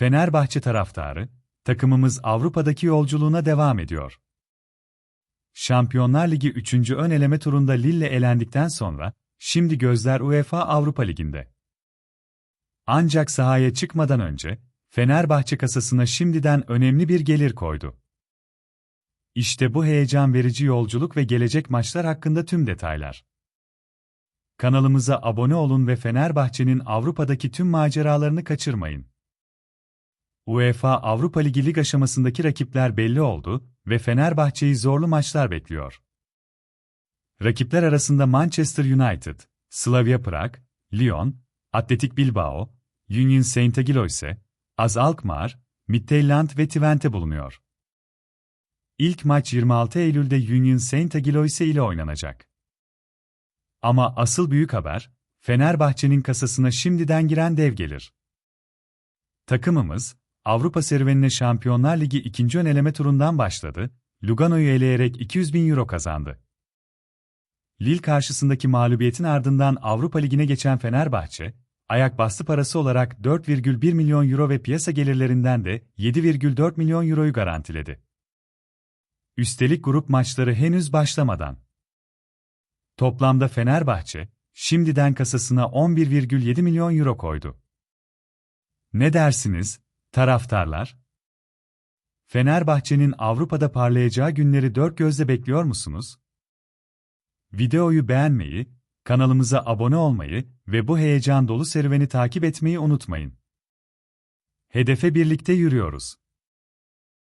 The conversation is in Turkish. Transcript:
Fenerbahçe taraftarı, takımımız Avrupa'daki yolculuğuna devam ediyor. Şampiyonlar Ligi 3. ön eleme turunda Lille elendikten sonra, şimdi gözler UEFA Avrupa Ligi'nde. Ancak sahaya çıkmadan önce, Fenerbahçe kasasına şimdiden önemli bir gelir koydu. İşte bu heyecan verici yolculuk ve gelecek maçlar hakkında tüm detaylar. Kanalımıza abone olun ve Fenerbahçe'nin Avrupa'daki tüm maceralarını kaçırmayın. UEFA Avrupa Ligi lig aşamasındaki rakipler belli oldu ve Fenerbahçe'yi zorlu maçlar bekliyor. Rakipler arasında Manchester United, Slavia Prag, Lyon, Atletik Bilbao, Union Saint-Gilloise, Az Alkmaar, Midtjylland ve Twente bulunuyor. İlk maç 26 Eylül'de Union Saint-Gilloise ile oynanacak. Ama asıl büyük haber, Fenerbahçe'nin kasasına şimdiden giren dev gelir. Takımımız, Avrupa serüvenine Şampiyonlar Ligi ikinci ön eleme turundan başladı, Lugano'yu eleyerek 200 bin euro kazandı. Lille karşısındaki mağlubiyetin ardından Avrupa Ligi'ne geçen Fenerbahçe, ayak bastı parası olarak 4,1 milyon euro ve piyasa gelirlerinden de 7,4 milyon euroyu garantiledi. Üstelik grup maçları henüz başlamadan. Toplamda Fenerbahçe, şimdiden kasasına 11,7 milyon euro koydu. Ne dersiniz, taraftarlar? Fenerbahçe'nin Avrupa'da parlayacağı günleri dört gözle bekliyor musunuz? Videoyu beğenmeyi, kanalımıza abone olmayı ve bu heyecan dolu serüveni takip etmeyi unutmayın. Hedefe birlikte yürüyoruz.